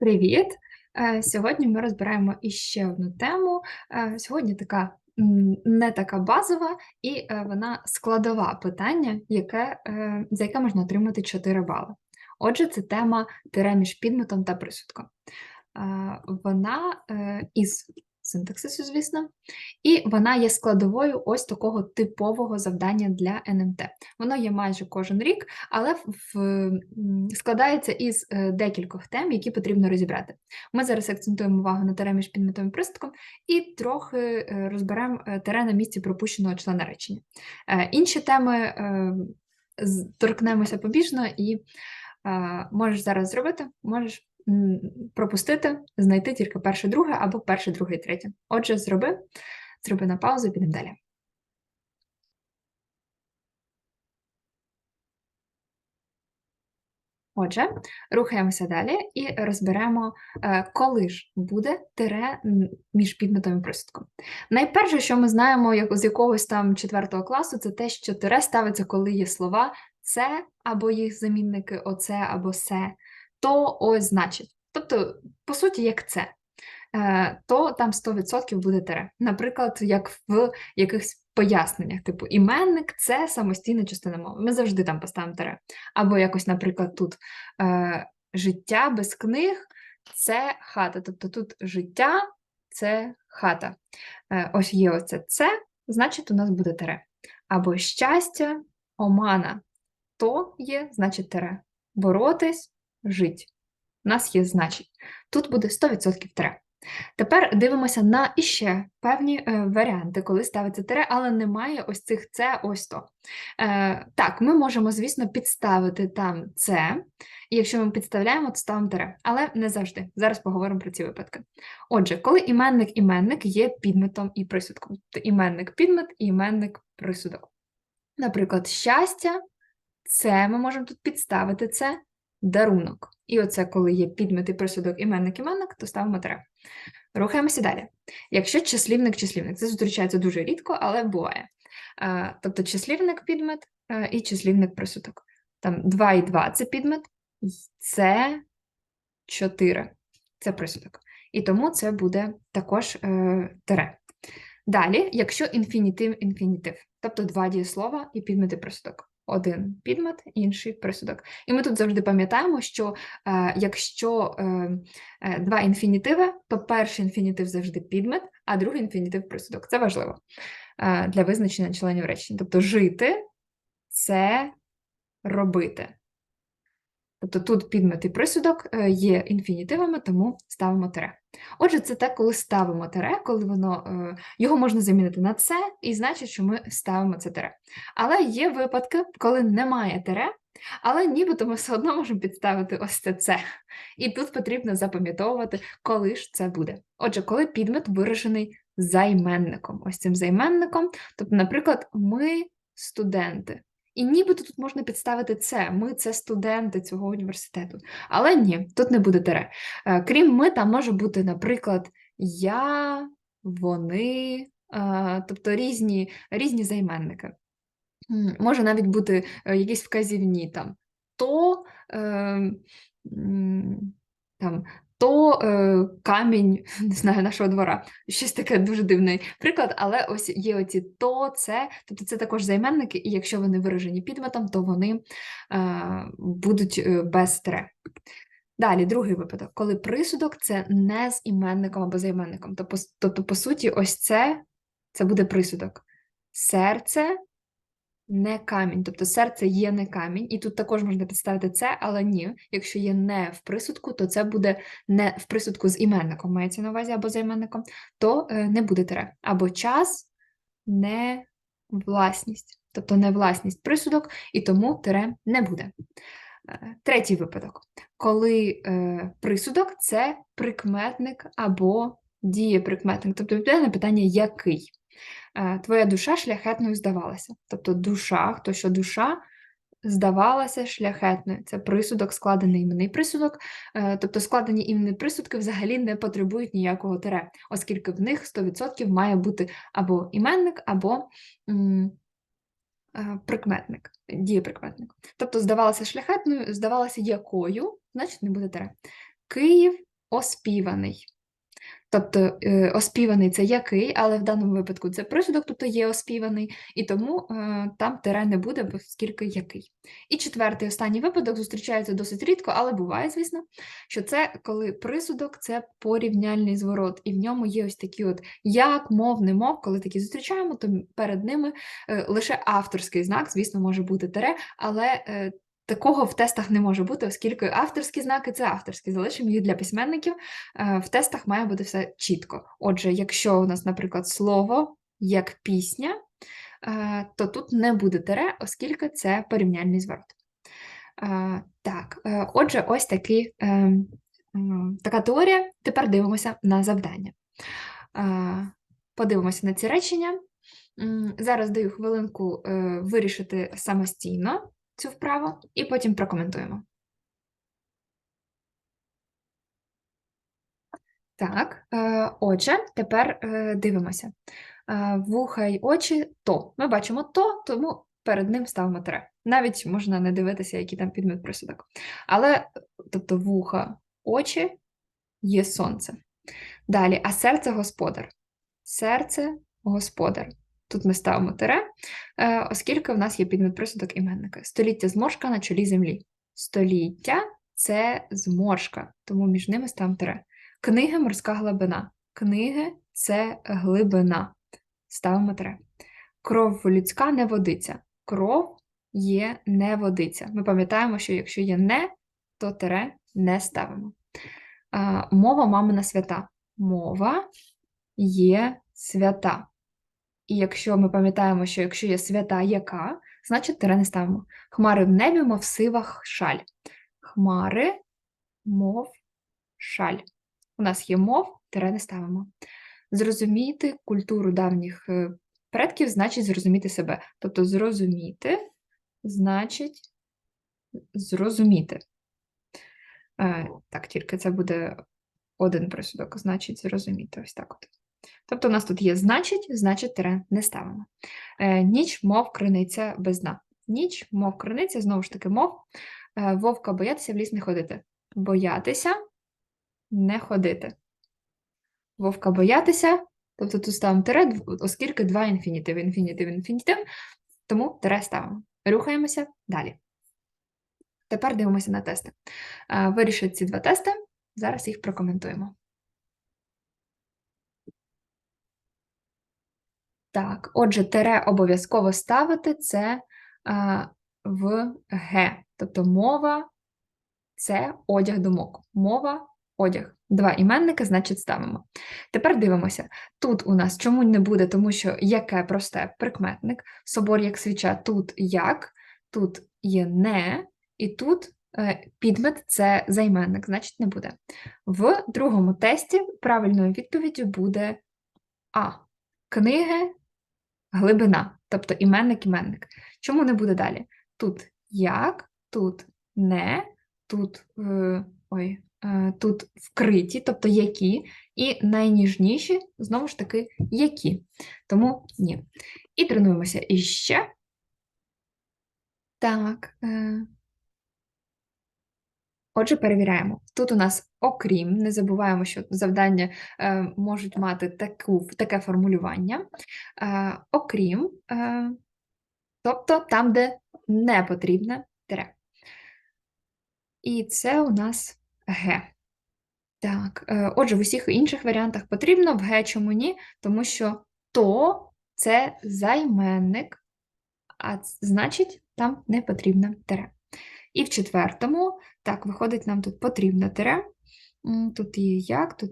Привіт! Е, Сьогодні ми розбираємо іще одну тему. Е, Сьогодні така не така базова, і е, вона складова питання, яке, за яке можна отримати 4 бали. Отже, це тема тире між підметом та присудком. Вона із синтаксису, звісно, і вона є складовою ось такого типового завдання для НМТ. Воно є майже кожен рік, але в- складається із е, декількох тем, які потрібно розібрати. Ми зараз акцентуємо увагу на тере між підметом і приступом і трохи е, розберемо е, тере на місці пропущеного члена речення. Інші теми торкнемося побіжно і можеш зараз зробити, можеш пропустити, знайти тільки перше, друге або перше, друге і третє. Отже, зроби, зроби на паузу, підемо далі. Отже, рухаємося далі і розберемо, е, коли ж буде тире між підметом і присудком. Найперше, що ми знаємо як, з якогось там четвертого класу, це те, що тире ставиться, коли є слова це або їх замінники оце або се, то ось значить. Тобто, по суті, як це. Е, то там 100% буде тире. Наприклад, як в якихось поясненнях, типу іменник це самостійна частина мови. Ми завжди там поставимо тире. Або якось, наприклад, тут е, життя без книг це хата. Тобто тут життя це хата. Е, ось є оце це, значить, у нас буде тире. Або щастя, омана, то є, значить, тире. Боротись, жить. У нас є значить. Тут буде 100% тире. Тепер дивимося на іще певні е, варіанти, коли ставиться тире, але немає ось цих це, ось то. Е, так, ми можемо, звісно, підставити там це, і якщо ми підставляємо, то ставимо тире, але не завжди. Зараз поговоримо про ці випадки. Отже, коли іменник-іменник є підметом і присудком, то іменник-підмет і іменник-присудок. Наприклад, щастя, це ми можемо тут підставити це дарунок. І оце, коли є підмет і присудок іменник-іменник, то ставимо тире. Рухаємося далі. Якщо числівник-числівник, це зустрічається дуже рідко, але буває. Тобто числівник підмет е, і числівник присудок. Там 2 і 2 це підмет, це 4 це присудок. І тому це буде також е, тире. Далі, якщо інфінітив інфінітив, тобто два дієслова і підмет і присудок. Один підмет, інший присудок. І ми тут завжди пам'ятаємо, що е, якщо е, е, два інфінітиви, то перший інфінітив завжди підмет, а другий інфінітив присудок. Це важливо е, для визначення членів речень. Тобто жити це робити. Тобто тут підмет і присудок е, є інфінітивами, тому ставимо тире. Отже, це те, коли ставимо тире, коли воно, е, його можна замінити на це, і значить, що ми ставимо це тире. Але є випадки, коли немає тире, але нібито ми все одно можемо підставити ось це це. І тут потрібно запам'ятовувати, коли ж це буде. Отже, коли підмет виражений займенником, ось цим займенником, тобто, наприклад, ми студенти. І нібито тут можна підставити це. Ми це студенти цього університету. Але ні, тут не буде тире. Е, Крім ми, там може бути, наприклад, я, вони, е, тобто різні, різні займенники. Може навіть бути е, якісь вказівні там то, там, то е, камінь, не знаю, нашого двора. Щось таке дуже дивний приклад, але ось є оці то, це, тобто це також займенники, і якщо вони виражені підметом, то вони е, будуть е, без тире. Далі, другий випадок, коли присудок це не з іменником або займенником. Тобто, по суті, ось це, це буде присудок. Серце не камінь, тобто серце є не камінь, і тут також можна підставити це, але ні. Якщо є не в присудку, то це буде не в присудку з іменником, мається на увазі або займенником, то е, не буде тире. Або час не власність, тобто не власність присудок, і тому тире не буде. Е, Третій випадок, коли е, присудок це прикметник або дієприкметник, тобто відповідає на питання який. Е, Твоя душа шляхетною здавалася. Тобто душа, хто що душа здавалася шляхетною. Це присудок, складений іменний присудок. Е, Тобто складені іменні присудки взагалі не потребують ніякого тире, оскільки в них 100% має бути або іменник, або е, прикметник, дієприкметник. Тобто здавалася шляхетною, здавалася якою, значить не буде тире. Київ оспіваний. Тобто е, оспіваний це який, але в даному випадку це присудок, тобто є оспіваний, і тому е, там тире не буде, оскільки який. І четвертий останній випадок зустрічається досить рідко, але буває, звісно, що це коли присудок це порівняльний зворот, і в ньому є ось такі от як, мов, не мов, коли такі зустрічаємо, то перед ними е, лише авторський знак, звісно, може бути тире, але Такого в тестах не може бути, оскільки авторські знаки це авторські, залишимо їх для письменників. Е, в тестах має бути все чітко. Отже, якщо у нас, наприклад, слово як пісня, е, то тут не буде тире, оскільки це порівняльний зворот. Е, так, отже, ось такі, така теорія. Тепер дивимося на завдання. Подивимося на ці речення. Зараз даю хвилинку вирішити самостійно цю вправу і потім прокоментуємо. Так, е, отже, тепер е, дивимося. Е, вуха й очі то. Ми бачимо то, тому перед ним ставимо тире. Навіть можна не дивитися, який там підмет присудок. Але, тобто, вуха, очі є сонце. Далі, а серце господар. Серце господар. Тут ми ставимо тире, е, оскільки в нас є підмет присудок іменника. Століття зморшка на чолі землі. Століття це зморшка, тому між ними ставимо тире. Книги морська глибина. Книги це глибина. Ставимо тире. Кров людська не водиться. Кров є не водиться. Ми пам'ятаємо, що якщо є не, то тире не ставимо. Мова мамина свята. Мова є свята. І якщо ми пам'ятаємо, що якщо є свята яка, значить тире не ставимо. Хмари в небі, мов сивах шаль. Хмари, мов шаль. У нас є мов, тире не ставимо. Зрозуміти культуру давніх е, предків значить зрозуміти себе. Тобто зрозуміти значить зрозуміти. Е, Так, тільки це буде один присудок, значить зрозуміти. Ось так от. Тобто у нас тут є значить, значить тире не ставимо. Е, Ніч, мов криниця без дна. Ніч, мов криниця, знову ж таки, мов. Е, Вовка боятися в ліс не ходити. Боятися не ходити. Вовка боятися, тобто тут ставимо тире, оскільки два інфінітив, інфінітив, інфінітив, тому тире ставимо. Рухаємося далі. Тепер дивимося на тести. Е, Вирішить ці два тести, зараз їх прокоментуємо. Так, отже, тере обов'язково ставити це а, в Г. Тобто мова це одяг думок. Мова одяг. Два іменники, значить, ставимо. Тепер дивимося. Тут у нас чому не буде, тому що яке просте прикметник, собор як свіча, тут як, тут є не, і тут е, підмет це займенник, значить не буде. В другому тесті правильною відповіддю буде А. Книги глибина, тобто іменник-іменник. Чому не буде далі? Тут як, тут не, тут е, ой, е, тут вкриті, тобто які, і найніжніші, знову ж таки, які. Тому ні. І тренуємося іще. Так. Е, Отже, перевіряємо. Тут у нас окрім, не забуваємо, що завдання е, можуть мати таку, таке формулювання. Е, окрім, е, тобто там, де не потрібне тире. І це у нас Г. Так, е, отже, в усіх інших варіантах потрібно, в Г чому ні, тому що то це займенник, а значить, там не потрібне тире. І в четвертому, так, виходить, нам тут потрібно тире. Тут є як, тут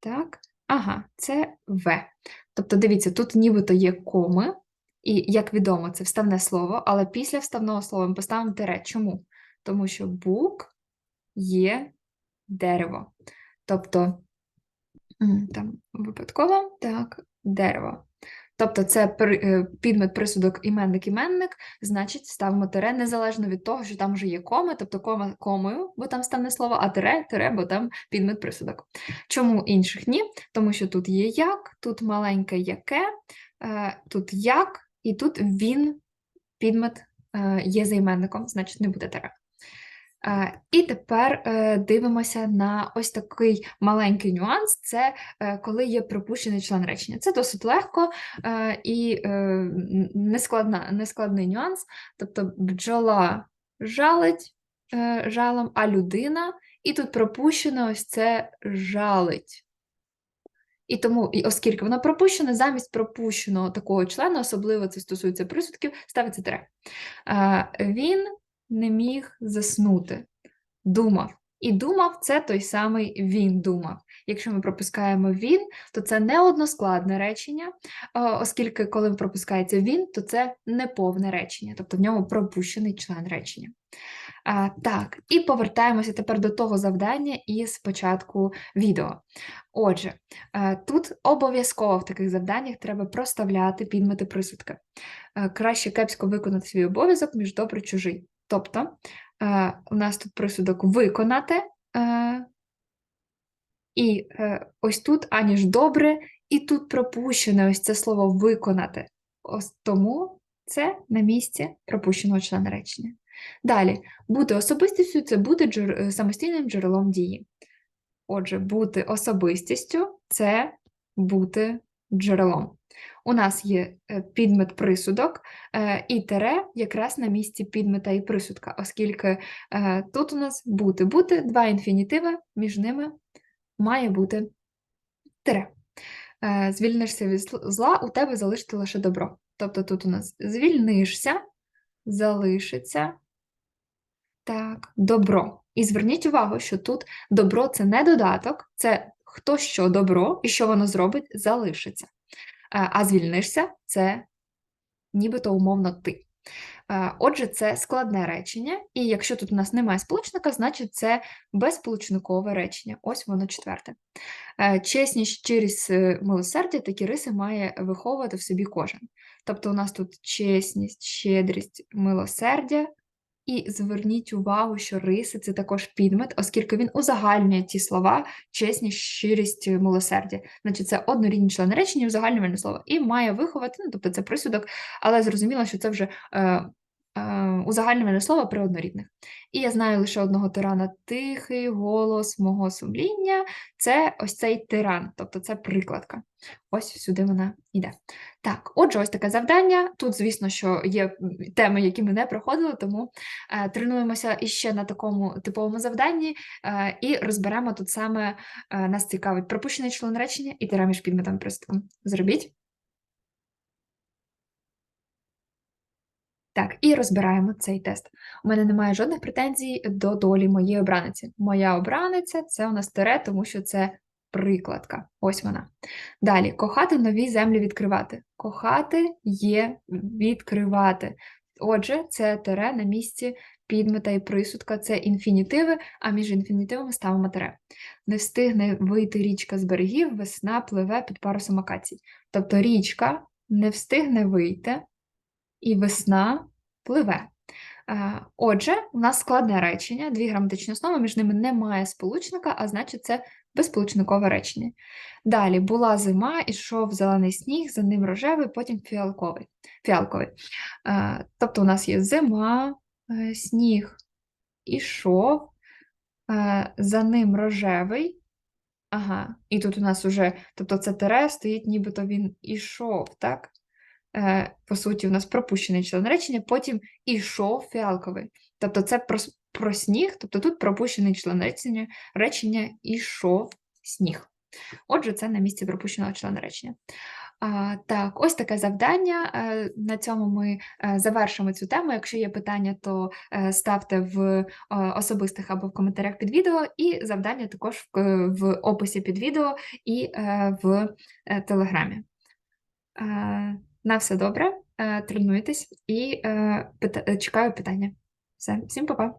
так. Ага, це В. Тобто, дивіться, тут нібито є коми, і, як відомо, це вставне слово, але після вставного слова ми поставимо тире. Чому? Тому що бук є дерево. Тобто, там випадково, так, дерево. Тобто це е, підмет присудок іменник-іменник, значить ставимо тире незалежно від того, що там вже є коми, тобто кома комою, бо там стане слово, а тире, тире, бо там підмет присудок. Чому інших ні? Тому що тут є як, тут маленьке яке, е, тут як, і тут він підмет е, є займенником, значить не буде тире. Е, І тепер е, дивимося на ось такий маленький нюанс: це е, коли є пропущений член речення. Це досить легко і нескладна, нескладний нюанс. Тобто бджола жалить жалом, а людина, і тут пропущено ось це жалить. І тому, і оскільки воно пропущено, замість пропущеного такого члена, особливо це стосується присудків, ставиться тире. Е, Він не міг заснути, думав. І думав це той самий він думав. Якщо ми пропускаємо він, то це не односкладне речення, оскільки коли пропускається він, то це неповне речення, тобто в ньому пропущений член речення. А, так, і повертаємося тепер до того завдання із початку відео. Отже, тут обов'язково в таких завданнях треба проставляти підмети присудки. Краще кепсько виконати свій обов'язок, ніж добре чужий. Тобто, е, у нас тут присудок виконати, е, і е, ось тут аніж добре, і тут пропущене ось це слово виконати. Ось тому це на місці пропущеного члена речення. Далі, бути особистістю це бути джер... самостійним джерелом дії. Отже, бути особистістю це бути джерелом. У нас є е, підмет присудок е, і тере якраз на місці підмета і присудка, оскільки е, тут у нас бути, бути, два інфінітиви, між ними має бути тире. Е, Звільнишся від зла, у тебе залишиться лише добро. Тобто тут у нас звільнишся, залишиться так, добро. І зверніть увагу, що тут добро це не додаток, це хто що добро і що воно зробить, залишиться. Е, А звільнишся це нібито умовно ти. Е, Отже, це складне речення, і якщо тут у нас немає сполучника, значить це безсполучникове речення. Ось воно четверте. Е, Чесність, щирість, милосердя такі риси має виховувати в собі кожен. Тобто у нас тут чесність, щедрість, милосердя. І зверніть увагу, що риси це також підмет, оскільки він узагальнює ті слова чесність, щирість, милосердя. Значить, це однорідні члени речення, узагальнювальне слово, і має виховати, ну тобто це присудок, але зрозуміло, що це вже е, е, узагальнювальне слово при однорідних. І я знаю лише одного тирана тихий голос мого сумління. Це ось цей тиран, тобто це прикладка. Ось сюди вона йде. Так, отже, ось таке завдання. Тут, звісно, що є теми, які ми не проходили, тому е, тренуємося іще на такому типовому завданні е, і розберемо тут саме е, нас цікавить пропущений член речення і тира між підметом і присудком. Зробіть. Так, і розбираємо цей тест. У мене немає жодних претензій до долі моєї обраниці. Моя обраниця це у нас тире, тому що це прикладка. Ось вона. Далі, кохати нові землі відкривати. Кохати є відкривати. Отже, це тире на місці підмета і присудка, це інфінітиви, а між інфінітивами ставимо тире. Не встигне вийти річка з берегів, весна пливе під парусом акацій. Тобто річка не встигне вийти, і весна пливе. Е, Отже, у нас складне речення, дві граматичні основи, між ними немає сполучника, а значить, це безсполучникове речення. Далі була зима, ішов зелений сніг, за ним рожевий, потім фіалковий. фіалковий. Е, Тобто у нас є зима, е, сніг ішов, за ним рожевий. Ага, і тут у нас уже, тобто це тире стоїть, нібито він ішов, так? Е, по суті, у нас пропущений член речення, потім ішов фіалковий. Тобто це про, про сніг, тобто тут пропущений член речення, речення ішов сніг. Отже, це на місці пропущеного члена речення. А, так, ось таке завдання. Е, На цьому ми е, завершимо цю тему. Якщо є питання, то ставте в особистих або в коментарях під відео, і завдання також в, описі під відео і в телеграмі. На все добре, е, тренуйтесь і е, чекаю питання. Все, всім па-па.